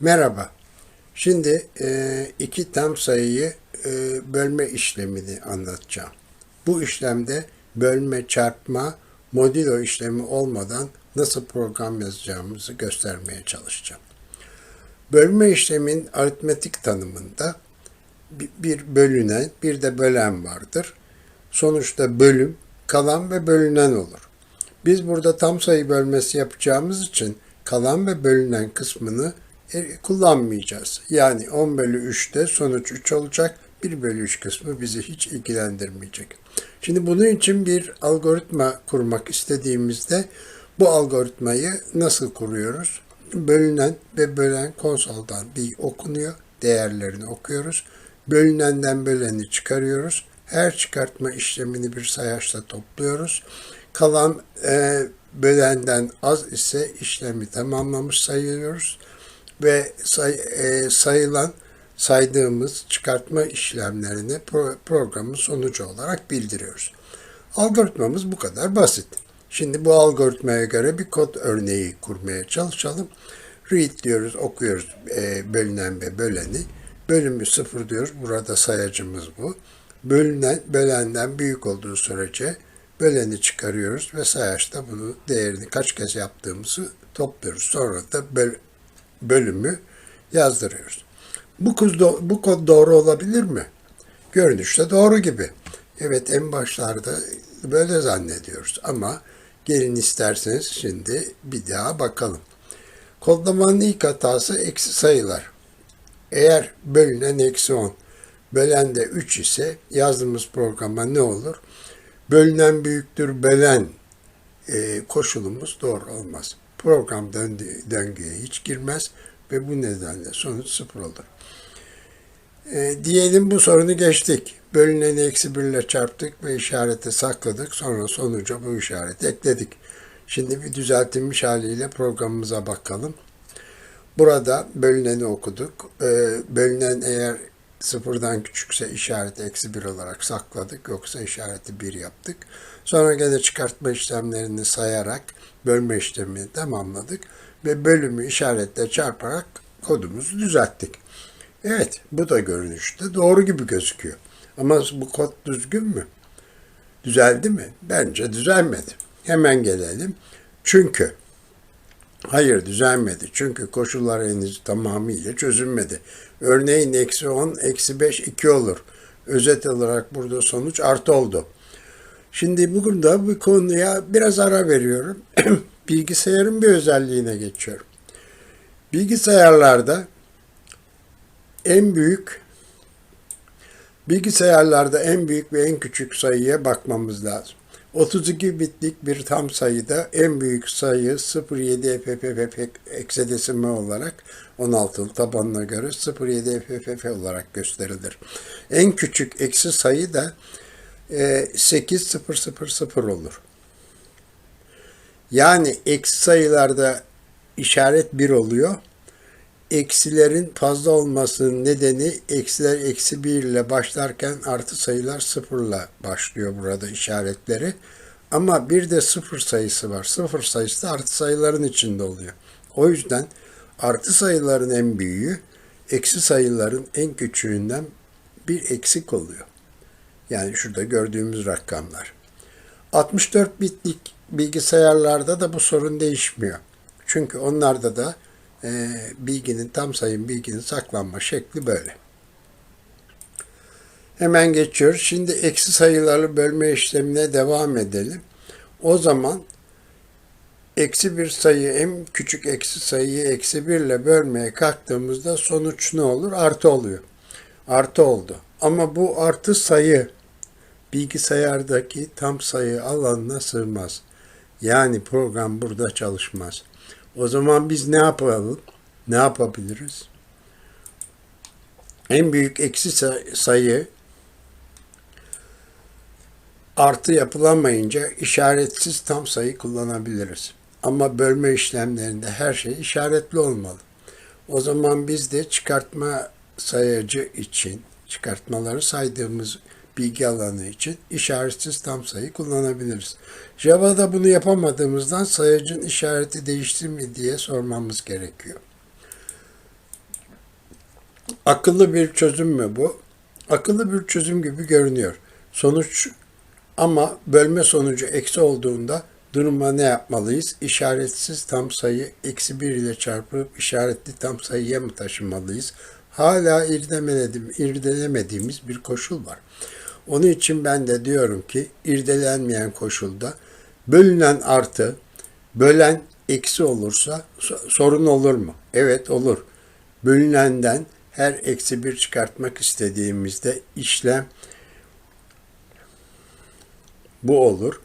Merhaba. Şimdi e, iki tam sayıyı e, bölme işlemini anlatacağım. Bu işlemde bölme, çarpma, modülo işlemi olmadan nasıl program yazacağımızı göstermeye çalışacağım. Bölme işlemin aritmetik tanımında bi- bir bölünen, bir de bölen vardır. Sonuçta bölüm, kalan ve bölünen olur. Biz burada tam sayı bölmesi yapacağımız için kalan ve bölünen kısmını kullanmayacağız. Yani 10 bölü 3'te sonuç 3 olacak. 1 bölü 3 kısmı bizi hiç ilgilendirmeyecek. Şimdi bunun için bir algoritma kurmak istediğimizde bu algoritmayı nasıl kuruyoruz? Bölünen ve bölen konsoldan bir okunuyor. Değerlerini okuyoruz. Bölünenden böleni çıkarıyoruz. Her çıkartma işlemini bir sayaçla topluyoruz. Kalan e, bölenden az ise işlemi tamamlamış sayıyoruz ve say, e, sayılan saydığımız çıkartma işlemlerini pro- programın sonucu olarak bildiriyoruz. Algoritmamız bu kadar basit. Şimdi bu algoritmaya göre bir kod örneği kurmaya çalışalım. Read diyoruz, okuyoruz e, bölünen ve böleni. Bölümü sıfır diyoruz. Burada sayacımız bu. Bölünen, bölenden büyük olduğu sürece böleni çıkarıyoruz ve sayaçta bunu değerini kaç kez yaptığımızı topluyoruz. Sonra da böl, bölümü yazdırıyoruz. Bu, kod, bu kod doğru olabilir mi? Görünüşte doğru gibi. Evet en başlarda böyle zannediyoruz ama gelin isterseniz şimdi bir daha bakalım. Kodlamanın ilk hatası eksi sayılar. Eğer bölünen eksi 10, bölen de 3 ise yazdığımız programa ne olur? Bölünen büyüktür bölen e, koşulumuz doğru olmaz. Program döndü, döngüye hiç girmez ve bu nedenle sonuç sıfır olur. E, diyelim bu sorunu geçtik. Bölüneni eksi 1 ile çarptık ve işareti sakladık. Sonra sonuca bu işareti ekledik. Şimdi bir düzeltilmiş haliyle programımıza bakalım. Burada bölüneni okuduk. E, bölünen eğer sıfırdan küçükse işareti eksi 1 olarak sakladık. Yoksa işareti 1 yaptık. Sonra gene çıkartma işlemlerini sayarak bölme işlemini tamamladık. Ve bölümü işaretle çarparak kodumuzu düzelttik. Evet, bu da görünüşte doğru gibi gözüküyor. Ama bu kod düzgün mü? Düzeldi mi? Bence düzelmedi. Hemen gelelim. Çünkü Hayır düzelmedi. Çünkü koşullar henüz tamamıyla çözülmedi. Örneğin eksi 10, eksi 5, 2 olur. Özet olarak burada sonuç artı oldu. Şimdi bugün de bu konuya biraz ara veriyorum. Bilgisayarın bir özelliğine geçiyorum. Bilgisayarlarda en büyük bilgisayarlarda en büyük ve en küçük sayıya bakmamız lazım. 32 bitlik bir tam sayıda en büyük sayı 07 FFF heksadesimal olarak 16 tabanına göre 07 FFF olarak gösterilir. En küçük eksi sayı da e, 8000 olur. Yani eksi sayılarda işaret 1 oluyor. Eksilerin fazla olmasının nedeni eksiler eksi 1 ile başlarken artı sayılar 0 ile başlıyor burada işaretleri. Ama bir de sıfır sayısı var. Sıfır sayısı da artı sayıların içinde oluyor. O yüzden artı sayıların en büyüğü eksi sayıların en küçüğünden bir eksik oluyor. Yani şurada gördüğümüz rakamlar. 64 bitlik bilgisayarlarda da bu sorun değişmiyor. Çünkü onlarda da e, bilginin tam sayım bilginin saklanma şekli böyle. Hemen geçiyoruz. Şimdi eksi sayıları bölme işlemine devam edelim. O zaman eksi bir sayı en küçük eksi sayıyı eksi bir ile bölmeye kalktığımızda sonuç ne olur? Artı oluyor. Artı oldu. Ama bu artı sayı bilgisayardaki tam sayı alanına sığmaz. Yani program burada çalışmaz. O zaman biz ne yapalım? Ne yapabiliriz? En büyük eksi sayı artı yapılamayınca işaretsiz tam sayı kullanabiliriz. Ama bölme işlemlerinde her şey işaretli olmalı. O zaman biz de çıkartma sayacı için, çıkartmaları saydığımız bilgi alanı için işaretsiz tam sayı kullanabiliriz. Java'da bunu yapamadığımızdan sayacın işareti değişti mi diye sormamız gerekiyor. Akıllı bir çözüm mü bu? Akıllı bir çözüm gibi görünüyor. Sonuç ama bölme sonucu eksi olduğunda duruma ne yapmalıyız? İşaretsiz tam sayı eksi 1 ile çarpıp işaretli tam sayıya mı taşımalıyız? Hala irdelemedim, irdelemediğimiz bir koşul var. Onun için ben de diyorum ki irdelenmeyen koşulda bölünen artı bölen eksi olursa so- sorun olur mu? Evet olur. Bölünenden her eksi bir çıkartmak istediğimizde işlem bu olur.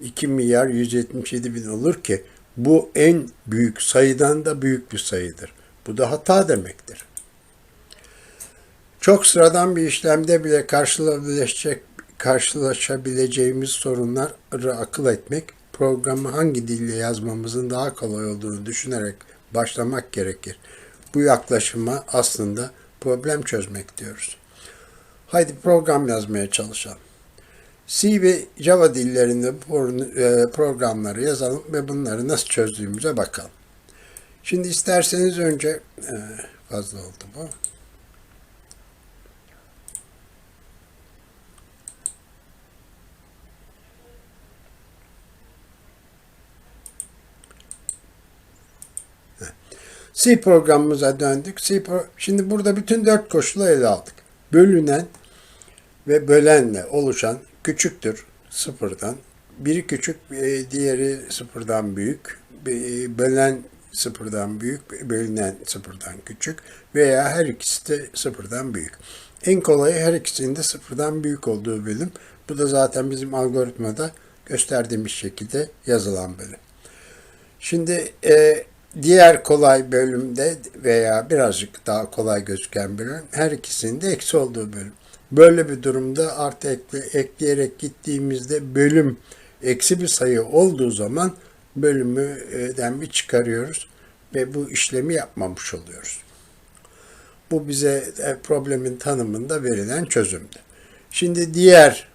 2 milyar 177 bin olur ki bu en büyük sayıdan da büyük bir sayıdır. Bu da hata demektir. Çok sıradan bir işlemde bile karşılaşabilecek, karşılaşabileceğimiz sorunları akıl etmek, programı hangi dille yazmamızın daha kolay olduğunu düşünerek başlamak gerekir. Bu yaklaşıma aslında problem çözmek diyoruz. Haydi program yazmaya çalışalım. C ve Java dillerinde e, programları yazalım ve bunları nasıl çözdüğümüze bakalım. Şimdi isterseniz önce e, fazla oldu bu. C programımıza döndük. C pro Şimdi burada bütün dört koşulu ele aldık. Bölünen ve bölenle oluşan küçüktür sıfırdan. Biri küçük, e, diğeri sıfırdan büyük. E, Bölen sıfırdan büyük, bölünen sıfırdan küçük veya her ikisi de sıfırdan büyük. En kolayı her ikisinin de sıfırdan büyük olduğu bölüm. Bu da zaten bizim algoritmada gösterdiğimiz şekilde yazılan bölüm. Şimdi e, diğer kolay bölümde veya birazcık daha kolay gözüken bölüm her ikisinin de eksi olduğu bölüm. Böyle bir durumda artı ekle, ekleyerek gittiğimizde bölüm eksi bir sayı olduğu zaman bölümüden bir çıkarıyoruz ve bu işlemi yapmamış oluyoruz. Bu bize problemin tanımında verilen çözümdü. Şimdi diğer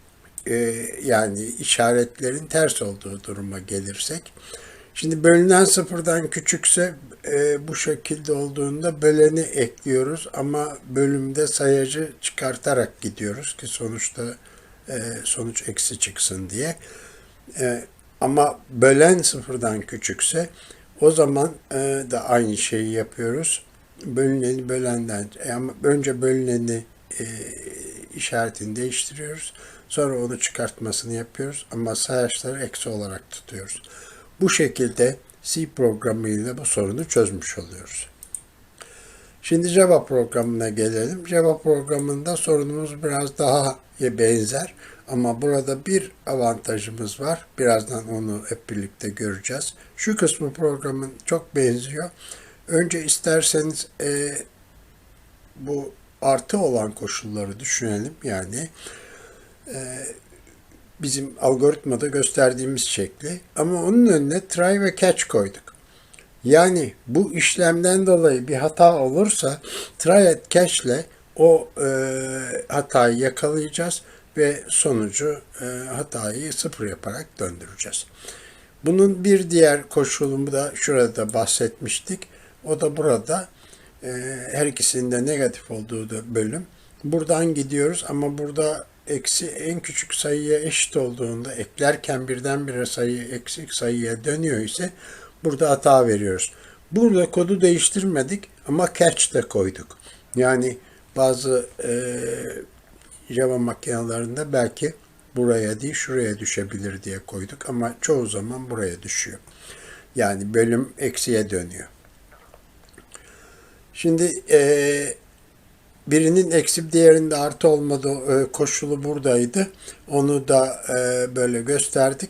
e, yani işaretlerin ters olduğu duruma gelirsek, Şimdi bölünen sıfırdan küçükse e, bu şekilde olduğunda böleni ekliyoruz ama bölümde sayacı çıkartarak gidiyoruz ki sonuçta e, sonuç eksi çıksın diye. E, ama bölen sıfırdan küçükse o zaman e, da aynı şeyi yapıyoruz. Bölüneni bölenden e, ama önce bölüneni e, işaretini değiştiriyoruz. Sonra onu çıkartmasını yapıyoruz ama sayaçları eksi olarak tutuyoruz. Bu şekilde C programıyla bu sorunu çözmüş oluyoruz. Şimdi Java programına gelelim. Java programında sorunumuz biraz daha benzer ama burada bir avantajımız var. Birazdan onu hep birlikte göreceğiz. Şu kısmı programın çok benziyor. Önce isterseniz e, bu artı olan koşulları düşünelim. Yani e, bizim algoritmada gösterdiğimiz şekli ama onun önüne try ve catch koyduk. Yani bu işlemden dolayı bir hata olursa try and catch ile o e, hatayı yakalayacağız ve sonucu e, hatayı sıfır yaparak döndüreceğiz. Bunun bir diğer koşulumu da şurada bahsetmiştik. O da burada e, her ikisinde negatif olduğu da bölüm. Buradan gidiyoruz ama burada eksi en küçük sayıya eşit olduğunda eklerken birdenbire sayı eksik sayıya dönüyor ise burada hata veriyoruz. Burada kodu değiştirmedik ama catch de koyduk. Yani bazı e, Java makinelerinde belki buraya değil şuraya düşebilir diye koyduk ama çoğu zaman buraya düşüyor. Yani bölüm eksiye dönüyor. Şimdi e, birinin eksi diğerinde artı olmadığı e, koşulu buradaydı. Onu da e, böyle gösterdik.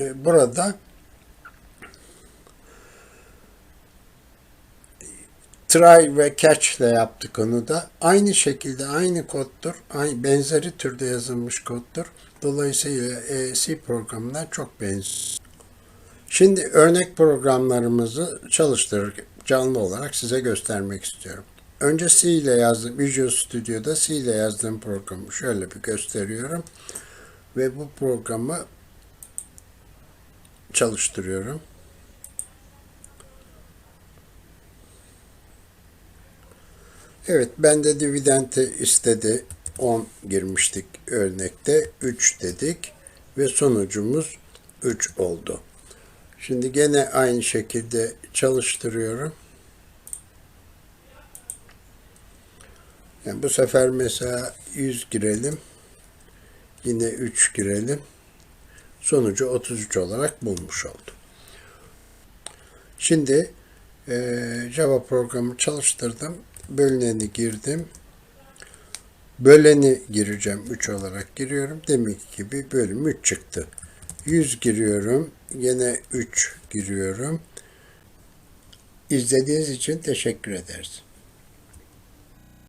E, burada try ve catch ile yaptık onu da. Aynı şekilde aynı koddur. Aynı, benzeri türde yazılmış koddur. Dolayısıyla C programına çok benziyor. Şimdi örnek programlarımızı çalıştırırken canlı olarak size göstermek istiyorum. Önce C ile yazdım. Visual Studio'da C ile yazdığım programı şöyle bir gösteriyorum. Ve bu programı çalıştırıyorum. Evet ben de dividenti istedi. 10 girmiştik örnekte. 3 dedik ve sonucumuz 3 oldu. Şimdi gene aynı şekilde çalıştırıyorum. Yani bu sefer mesela 100 girelim. Yine 3 girelim. Sonucu 33 olarak bulmuş oldum. Şimdi eee, Java programı çalıştırdım. Bölüneni girdim. Böleni gireceğim. 3 olarak giriyorum. Demek gibi bölüm 3 çıktı. 100 giriyorum. Yine 3 giriyorum. İzlediğiniz için teşekkür ederiz.